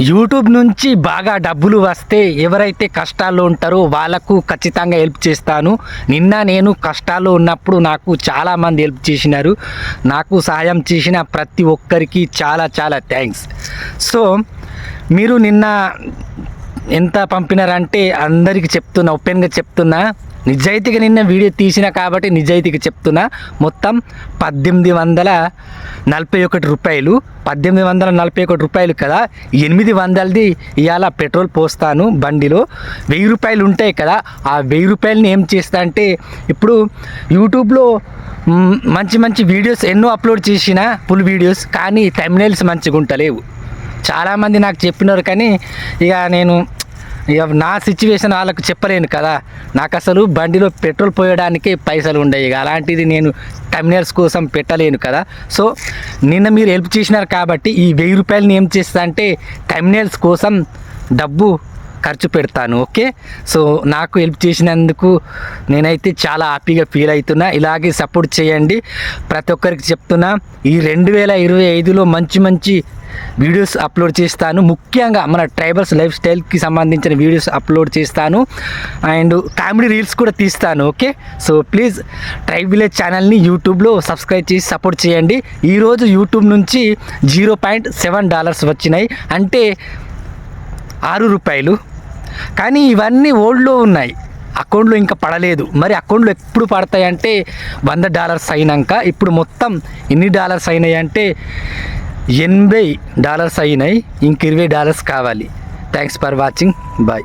YouTube నుంచి బాగా డబ్బులు వస్తే ఎవరైతే కష్టాల్లో ఉంటారో వాళ్ళకు ఖచ్చితంగా హెల్ప్ చేస్తాను. నిన్న నేను కష్టాల్లో ఉన్నప్పుడు నాకు చాలామంది హెల్ప్ చేసినారు. నాకు సహాయం చేసిన ప్రతి ఒక్కరికి చాలా చాలా థ్యాంక్స్. సో మీరు నిన్న ఎంత పంపినారంటే అందరికీ చెప్తున్నా ఓపెన్గా చెప్తున్నా. నిజాయితీగా నిన్న వీడియో తీసిన కాబట్టి నిజాయితీగా చెప్తున్నా. మొత్తం పద్దెనిమిది వందల నలభై ఒకటి రూపాయలు పద్దెనిమిది వందల నలభై ఒకటి రూపాయలు కదా. ఎనిమిది వందలది ఇవాళ పెట్రోల్ పోస్తాను బండిలో. వెయ్యి రూపాయలు ఉంటాయి కదా. ఆ వెయ్యి రూపాయలని ఏం చేస్తా అంటే ఇప్పుడు యూట్యూబ్లో మంచి మంచి వీడియోస్ ఎన్నో అప్లోడ్ చేసిన ఫుల్ వీడియోస్ కానీ టైమ్నైల్స్ మంచిగా ఉంటలేవు చాలామంది నాకు చెప్పినారు కానీ ఇక నేను ఇక నా సిచ్యువేషన్ వాళ్ళకు చెప్పలేను కదా. నాకు అసలు బండిలో పెట్రోల్ పోయడానికి పైసలు ఉండవు. ఇక అలాంటిది నేను టర్మినల్స్ కోసం పెట్టలేను కదా. సో నిన్న మీరు హెల్ప్ చేసినారు కాబట్టి ఈ వెయ్యి రూపాయలని ఏం చేస్తా అంటే టర్మినల్స్ కోసం డబ్బు ఖర్చు పెడతాను ఓకే? సో నాకు హెల్ప్ చేసినందుకు నేనైతే చాలా హ్యాపీగా ఫీల్ అవుతున్నా. ఇలాగే సపోర్ట్ చేయండి. ప్రతి ఒక్కరికి చెప్తున్నా ఈ రెండు వేల ఇరవై ఐదులో మంచి మంచి వీడియోస్ అప్లోడ్ చేస్తాను. ముఖ్యంగా మన ట్రైబల్స్ లైఫ్ స్టైల్కి సంబంధించిన వీడియోస్ అప్లోడ్ చేస్తాను. అండ్ కామెడీ రీల్స్ కూడా తీస్తాను okay? So please tribe village ఛానల్ని యూట్యూబ్లో సబ్స్క్రైబ్ చేసి సపోర్ట్ చేయండి. ఈరోజు యూట్యూబ్ నుంచి జీరో పాయింట్ సెవెన్ డాలర్స్ వచ్చినాయి. అంటే ఆరు రూపాయలు. కానీ ఇవన్నీ ఓల్డ్లో ఉన్నాయి. అకౌంట్లో ఇంకా పడలేదు. మరి అకౌంట్లో ఎప్పుడు పడతాయంటే వంద డాలర్స్ అయినాక ఇప్పుడు మొత్తం ఎన్ని డాలర్స్ అయినాయి అంటే ఎనభై డాలర్స్ అయినాయి. ఇంక ఇరవై డాలర్స్ కావాలి. Thanks for watching bye